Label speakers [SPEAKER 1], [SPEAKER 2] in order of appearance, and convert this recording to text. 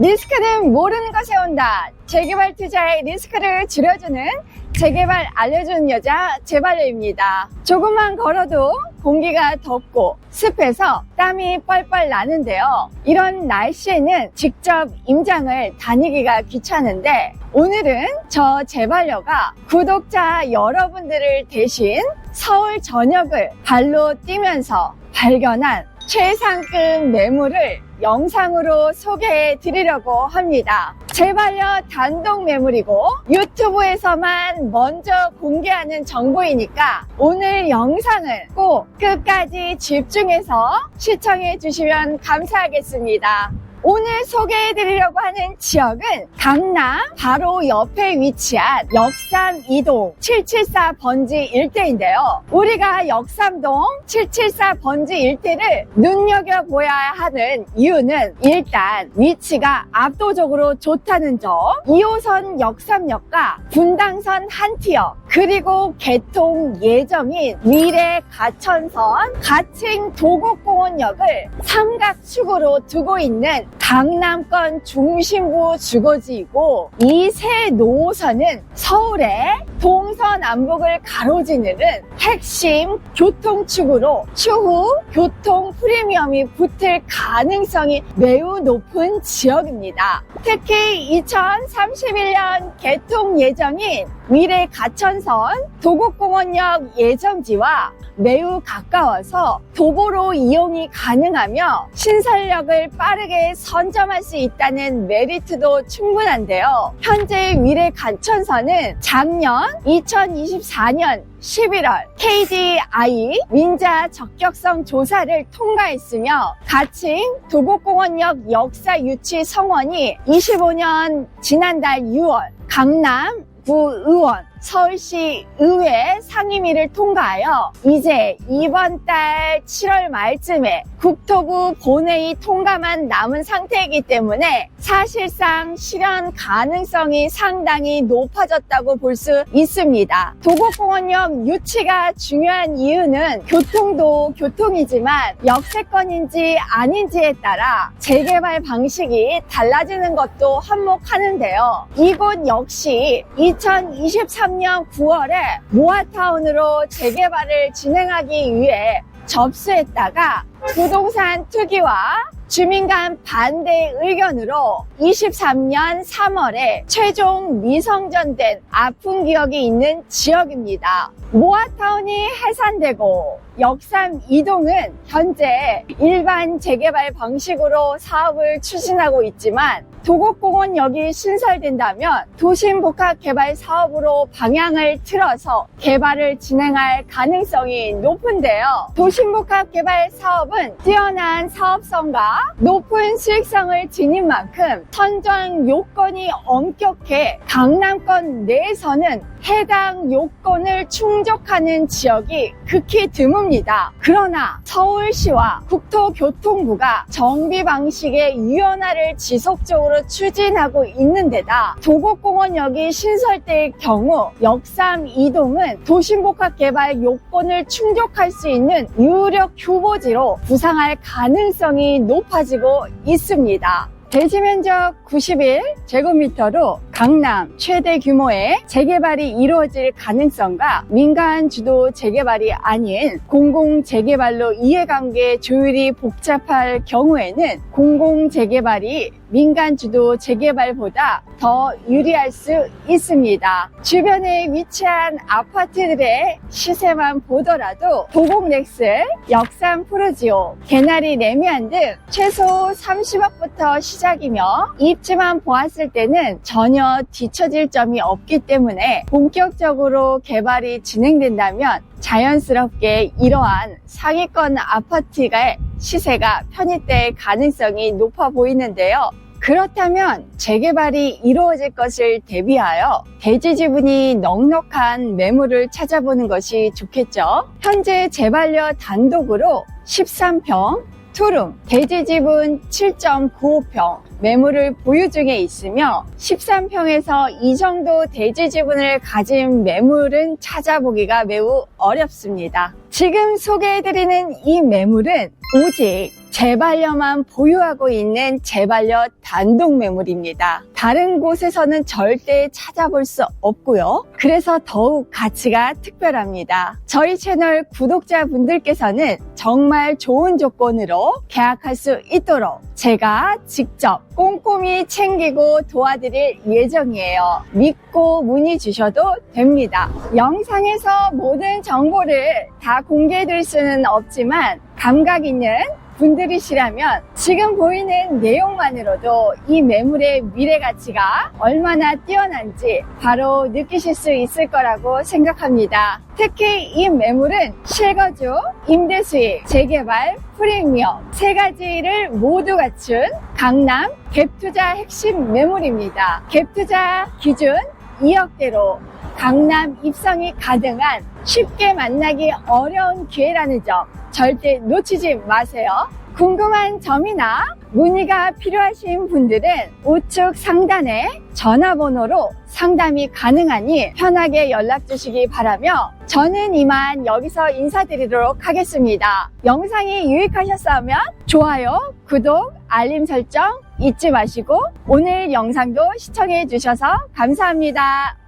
[SPEAKER 1] 리스크는 모르는 것에 온다. 재개발 투자의 리스크를 줄여주는 재개발 알려주는 여자 재발녀입니다. 조금만 걸어도 공기가 덥고 습해서 땀이 뻘뻘 나는데요. 이런 날씨에는 직접 임장을 다니기가 귀찮은데 오늘은 저 재발녀가 구독자 여러분들을 대신 서울 전역을 발로 뛰면서 발견한 최상급 매물을 영상으로 소개해 드리려고 합니다. 재발려 단독 매물이고 유튜브에서만 먼저 공개하는 정보이니까 오늘 영상을 꼭 끝까지 집중해서 시청해 주시면 감사하겠습니다. 오늘 소개해 드리려고 하는 지역은 강남 바로 옆에 위치한 역삼 2동 774 번지 일대인데요. 우리가 역삼동 774 번지 일대를 눈여겨보아야 하는 이유는 일단 위치가 압도적으로 좋다는 점 2호선 역삼역과 분당선 한티역 그리고 개통 예정인 미래 가천선 가칭 도곡공원역을 삼각축으로 두고 있는 강남권 중심부 주거지이고 이세 노선은 서울의 동서남북을 가로지르는 핵심 교통축으로 추후 교통 프리미엄이 붙을 가능성이 매우 높은 지역입니다. 특히 2031년 개통 예정인 미래 가천선 도곡공원역 예정지와 매우 가까워서 도보로 이용이 가능하며 신설력을 빠르게 선점할 수 있다는 메리트도 충분한데요. 현재 미래 가천선은 작년 2024년 11월 KDI 민자 적격성 조사를 통과했으며 가칭 도곡공원역 역사 유치 성원이 25년 지난달 6월 강남 구의원 서울시 의회 상임위를 통과하여 이제 이번 달 7월 말쯤에 국토부 본회의 통과만 남은 상태이기 때문에 사실상 실현 가능성이 상당히 높아졌다고 볼 수 있습니다. 도곡공원역 유치가 중요한 이유는 교통도 교통이지만 역세권인지 아닌지에 따라 재개발 방식이 달라지는 것도 한몫하는데요. 이곳 역시 2023년 9월에 모아타운으로 재개발을 진행하기 위해 접수했다가 부동산 투기와 주민 간 반대 의견으로 23년 3월에 최종 미성전된 아픈 기억이 있는 지역입니다. 모아타운이 해산되고 역삼 이동은 현재 일반 재개발 방식으로 사업을 추진하고 있지만 도곡공원 역이 신설된다면 도심복합 개발 사업으로 방향을 틀어서 개발을 진행할 가능성이 높은데요. 도심복합 개발 사업은 뛰어난 사업성과 높은 수익성을 지닌 만큼 선정 요건이 엄격해 강남권 내에서는 해당 요건을 충족하는 지역이 극히 드뭅니다. 그러나 서울시와 국토교통부가 정비 방식의 유연화를 지속적으로 추진하고 있는 데다 도곡공원역이 신설될 경우 역삼 이동은 도심복합 개발 요건을 충족할 수 있는 유력 후보지로 부상할 가능성이 높아지고 있습니다. 대지 면적 91제곱미터로 강남 최대 규모의 재개발이 이루어질 가능성과 민간 주도 재개발이 아닌 공공 재개발로 이해관계 조율이 복잡할 경우에는 공공 재개발이 민간 주도 재개발보다 더 유리할 수 있습니다. 주변에 위치한 아파트들의 시세만 보더라도 도곡넥슬, 역삼 프로지오, 개나리 레미안 등 최소 30억부터 시작이며 입지만 보았을 때는 전혀 뒤처질 점이 없기 때문에 본격적으로 개발이 진행된다면 자연스럽게 이러한 상위권 아파트의 시세가 편입될 가능성이 높아 보이는데요. 그렇다면 재개발이 이루어질 것을 대비하여 대지 지분이 넉넉한 매물을 찾아보는 것이 좋겠죠. 현재 재발려 단독으로 13평, 투룸, 대지 지분 7.95평, 매물을 보유 중에 있으며 13평에서 이 정도 대지 지분을 가진 매물은 찾아보기가 매우 어렵습니다. 지금 소개해드리는 이 매물은 오직 재반려만 보유하고 있는 재반려 단독 매물입니다. 다른 곳에서는 절대 찾아볼 수 없고요. 그래서 더욱 가치가 특별합니다. 저희 채널 구독자분들께서는 정말 좋은 조건으로 계약할 수 있도록 제가 직접 꼼꼼히 챙기고 도와드릴 예정이에요. 믿고 문의 주셔도 됩니다. 영상에서 모든 정보를 다 공개해 드릴 수는 없지만 감각 있는 분들이시라면 지금 보이는 내용만으로도 이 매물의 미래 가치가 얼마나 뛰어난지 바로 느끼실 수 있을 거라고 생각합니다. 특히 이 매물은 실거주, 임대 수익, 재개발, 프리미엄 세 가지를 모두 갖춘 강남 갭투자 핵심 매물입니다. 갭투자 기준 2억대로 강남 입성이 가능한 쉽게 만나기 어려운 기회라는 점 절대 놓치지 마세요. 궁금한 점이나 문의가 필요하신 분들은 우측 상단에 전화번호로 상담이 가능하니 편하게 연락 주시기 바라며 저는 이만 여기서 인사드리도록 하겠습니다. 영상이 유익하셨다면 좋아요, 구독, 알림 설정 잊지 마시고 오늘 영상도 시청해 주셔서 감사합니다.